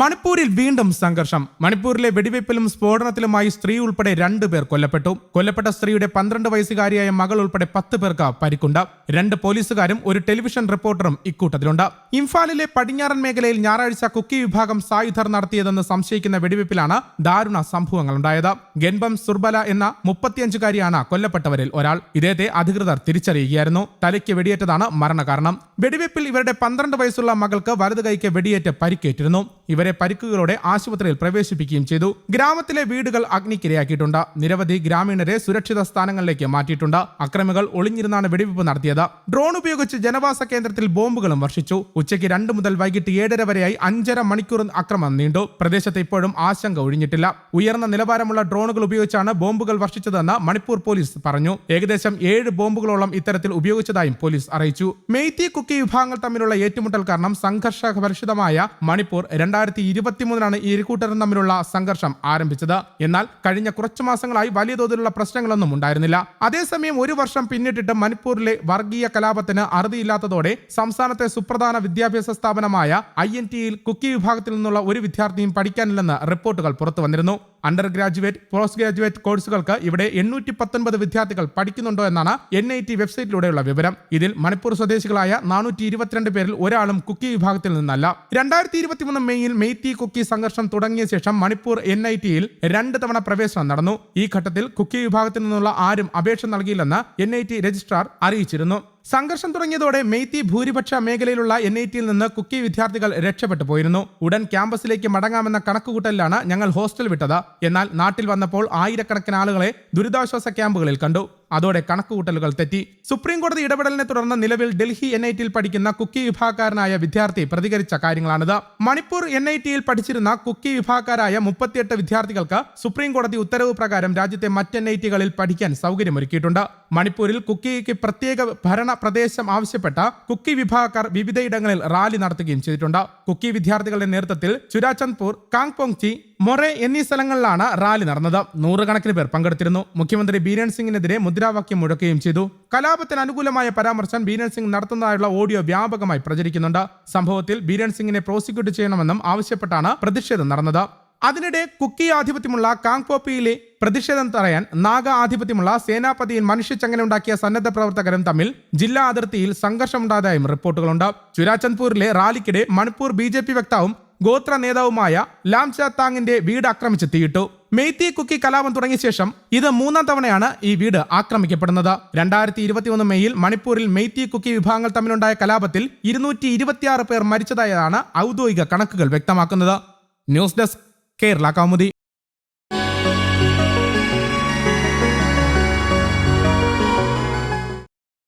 മണിപ്പൂരിൽ വീണ്ടും സംഘർഷം. മണിപ്പൂരിലെ വെടിവയ്പിലും സ്ഫോടനത്തിലുമായി സ്ത്രീ ഉൾപ്പെടെ രണ്ടു പേർ കൊല്ലപ്പെട്ടു. കൊല്ലപ്പെട്ട സ്ത്രീയുടെ പന്ത്രണ്ട് വയസ്സുകാരിയായ മകൾ ഉൾപ്പെടെ പത്ത് പേർക്ക് പരിക്കുണ്ട്. രണ്ട് പോലീസുകാരും ഒരു ടെലിവിഷൻ റിപ്പോർട്ടറും ഇക്കൂട്ടത്തിലുണ്ട്. ഇംഫാലിലെ പടിഞ്ഞാറൻ മേഖലയിൽ ഞായറാഴ്ച കുക്കി വിഭാഗം സായുധർ നടത്തിയതെന്ന് സംശയിക്കുന്ന വെടിവയ്പിലാണ് ദാരുണ സംഭവങ്ങൾ ഉണ്ടായത് ഗെൻബം സുർബല എന്ന മുപ്പത്തിയഞ്ചുകാരിയാണ് കൊല്ലപ്പെട്ടവരിൽ ഒരാൾ. ഇദ്ദേഹത്തെ അധികൃതർ തിരിച്ചറിയുകയായിരുന്നു. തലയ്ക്ക് വെടിയേറ്റതാണ് മരണകാരണം. വെടിവയ്പിൽ ഇവരുടെ പന്ത്രണ്ട് വയസ്സുള്ള മകൾക്ക് വലതുകൈക്ക് വെടിയേറ്റ് പരിക്കേറ്റിരുന്നു. ഇവരെ പരിക്കുകളോടെ ആശുപത്രിയിൽ പ്രവേശിപ്പിക്കുകയും ചെയ്തു. ഗ്രാമത്തിലെ വീടുകൾ അഗ്നിക്കിരയാക്കിയിട്ടുണ്ട്. നിരവധി ഗ്രാമീണരെ സുരക്ഷിത സ്ഥാനങ്ങളിലേക്ക് മാറ്റിയിട്ടുണ്ട്. അക്രമികൾ ഒളിഞ്ഞിരുന്നാണ് വെടിവെപ്പ് നടത്തിയത്. ഡ്രോൺ ഉപയോഗിച്ച് ജനവാസ കേന്ദ്രത്തിൽ ബോംബുകളും വർഷിച്ചു. ഉച്ചയ്ക്ക് രണ്ട് മുതൽ വൈകിട്ട് ഏഴര വരെയായി അഞ്ചര മണിക്കൂർ അക്രമം നീണ്ടു. പ്രദേശത്ത് ഇപ്പോഴും ആശങ്ക ഒഴിഞ്ഞിട്ടില്ല. ഉയർന്ന നിലവാരമുള്ള ഡ്രോണുകൾ ഉപയോഗിച്ചാണ് ബോംബുകൾ വർഷിച്ചതെന്ന് മണിപ്പൂർ പോലീസ് പറഞ്ഞു. ഏകദേശം ഏഴ് ബോംബുകളോളം ഇത്തരത്തിൽ ഉപയോഗിച്ചതായും പോലീസ് അറിയിച്ചു. മെയ്തി കുക്കി വിഭാഗങ്ങൾ തമ്മിലുള്ള ഏറ്റുമുട്ടൽ കാരണം സംഘർഷഭരിഷിതമായ മണിപ്പൂർ രണ്ടായിരത്തി ഇരുപത്തിമൂന്നിലാണ് ഈ ഇരുകൂട്ടരും തമ്മിലുള്ള സംഘർഷം ആരംഭിച്ചത്. എന്നാൽ കഴിഞ്ഞ കുറച്ചു മാസങ്ങളായി വലിയ തോതിലുള്ള പ്രശ്നങ്ങളൊന്നും ഉണ്ടായിരുന്നില്ല. അതേസമയം ഒരു വർഷം പിന്നിട്ടിട്ട് മണിപ്പൂരിലെ വർഗീയ കലാപത്തിന് അറുതിയില്ലാത്തതോടെ സംസ്ഥാനത്തെ സുപ്രധാന വിദ്യാഭ്യാസ സ്ഥാപനമായ ഐ എൻ ടിയിൽ കുക്കി വിഭാഗത്തിൽ നിന്നുള്ള ഒരു വിദ്യാർത്ഥിയും പഠിക്കാനില്ലെന്ന് റിപ്പോർട്ടുകൾ പുറത്തു വന്നിരുന്നു അണ്ടർ ഗ്രാജുവേറ്റ് പോസ്റ്റ് ഗ്രാജുവേറ്റ് കോഴ്സുകൾക്ക് ഇവിടെ എണ്ണൂറ്റി പത്തൊൻപത് വിദ്യാർത്ഥികൾ പഠിക്കുന്നുണ്ടോ എന്നാണ് എൻ ഐ ടി വെബ്സൈറ്റിലൂടെയുള്ള വിവരം. ഇതിൽ മണിപ്പൂർ സ്വദേശികളായ നാനൂറ്റി ഇരുപത്തിരണ്ട് പേരിൽ ഒരാളും കുക്കി വിഭാഗത്തിൽ നിന്നല്ല. രണ്ടായിരത്തി ഇരുപത്തിമൂന്ന് മെയ്യിൽ മെയ്ത്തി കുക്കി സംഘർഷം തുടങ്ങിയ ശേഷം മണിപ്പൂർ എൻ ഐ ടിയിൽ രണ്ട് തവണ പ്രവേശനം നടന്നു. ഈ ഘട്ടത്തിൽ കുക്കി വിഭാഗത്തിൽ നിന്നുള്ള ആരും അപേക്ഷ നൽകിയില്ലെന്ന് എൻ ഐ ടി രജിസ്ട്രാർ അറിയിച്ചിരുന്നു. സംഘർഷം തുടങ്ങിയതോടെ മെയ്ത്തി ഭൂരിപക്ഷ മേഖലയിലുള്ള എൻ ഐ ടിയിൽ നിന്ന് കുക്കി വിദ്യാർത്ഥികൾ രക്ഷപ്പെട്ടു പോയിരുന്നു. ഉടൻ ക്യാമ്പസിലേക്ക് മടങ്ങാമെന്ന കണക്കുകൂട്ടലിലാണ് ഞങ്ങൾ ഹോസ്റ്റൽ വിട്ടത്. എന്നാൽ നാട്ടിൽ വന്നപ്പോൾ ആയിരക്കണക്കിന് ആളുകളെ ദുരിതാശ്വാസ ക്യാമ്പുകളിൽ കണ്ടു. അതോടെ കണക്കുകൂട്ടലുകൾ തെറ്റി. സുപ്രീം കോടതി ഇടപെടലിനെ തുടർന്ന് നിലവിൽ ഡൽഹി എൻ ഐ ടിയിൽ പഠിക്കുന്ന കുക്കി വിഭാഗക്കാരനായ വിദ്യാർത്ഥി പ്രതികരിച്ച കാര്യങ്ങളാണിത്. മണിപ്പൂർ എൻ ഐ ടിയിൽ പഠിച്ചിരുന്ന കുക്കി വിഭാഗക്കാരായ മുപ്പത്തിയെട്ട് വിദ്യാർത്ഥികൾക്ക് സുപ്രീം കോടതി ഉത്തരവ് പ്രകാരം രാജ്യത്തെ മറ്റ് എൻ ഐ ടികളിൽ പഠിക്കാൻ സൗകര്യമൊരുക്കിയിട്ടുണ്ട്. മണിപ്പൂരിൽ കുക്കിക്ക് പ്രത്യേക ഭരണ പ്രദേശം ആവശ്യപ്പെട്ട കുക്കി വിഭാഗക്കാർ വിവിധയിടങ്ങളിൽ റാലി നടത്തുകയും ചെയ്തിട്ടുണ്ട്. കുക്കി വിദ്യാർത്ഥികളുടെ നേതൃത്വത്തിൽ ചുരാചന്ദ്പൂർ കാങ്പോങ്ചി മൊറേ എന്നീ സ്ഥലങ്ങളിലാണ് റാലി നടന്നത്. നൂറുകണക്കിന് പേർ പങ്കെടുത്തിരുന്നു. മുഖ്യമന്ത്രി ബീരൻ സിംഗിനെതിരെ മുദ്രാവാക്യം മുഴക്കുകയും ചെയ്തു. കലാപത്തിന് അനുകൂലമായ പരാമർശം ബീരൻ സിംഗ് നടത്തുന്നതായുള്ള ഓഡിയോ വ്യാപകമായി പ്രചരിക്കുന്നുണ്ട്. സംഭവത്തിൽ ബീരൻ സിംഗിനെ പ്രോസിക്യൂട്ട് ചെയ്യണമെന്നും ആവശ്യപ്പെട്ടാണ് പ്രതിഷേധം നടന്നത്. അതിനിടെ കുക്കി ആധിപത്യമുള്ള കാങ്പോപ്പിയിലെ പ്രതിഷേധം തടയാൻ നാഗ ആധിപത്യമുള്ള സേനാപതിയും മനുഷ്യച്ചങ്ങല ഉണ്ടാക്കിയ സന്നദ്ധ പ്രവർത്തകരും തമ്മിൽ ജില്ലാ അതിർത്തിയിൽ സംഘർഷമുണ്ടായതായും റിപ്പോർട്ടുകളുണ്ട്. ചുരാചന്ദ്പൂരിലെ റാലിക്കിടെ മണിപ്പൂർ ബി വക്താവും ഗോത്ര നേതാവുമായ ലാംച താങ്ങിന്റെ വീട് ആക്രമിച്ച് തീയിട്ടു മെയ്ത്തി കുക്കി കലാപം തുടങ്ങിയ ശേഷം ഇത് മൂന്നാം തവണയാണ് ഈ വീട് ആക്രമിക്കപ്പെടുന്നത്. രണ്ടായിരത്തി ഇരുപത്തിയൊന്ന് മെയ്യിൽ മണിപ്പൂരിൽ മെയ്ത്തി കുക്കി വിഭാഗങ്ങൾ തമ്മിലുണ്ടായ കലാപത്തിൽ ഇരുന്നൂറ്റി ഇരുപത്തിയാറ് പേർ മരിച്ചതായാണ് ഔദ്യോഗിക കണക്കുകൾ വ്യക്തമാക്കുന്നത്. News desk Kerala Kaumudi.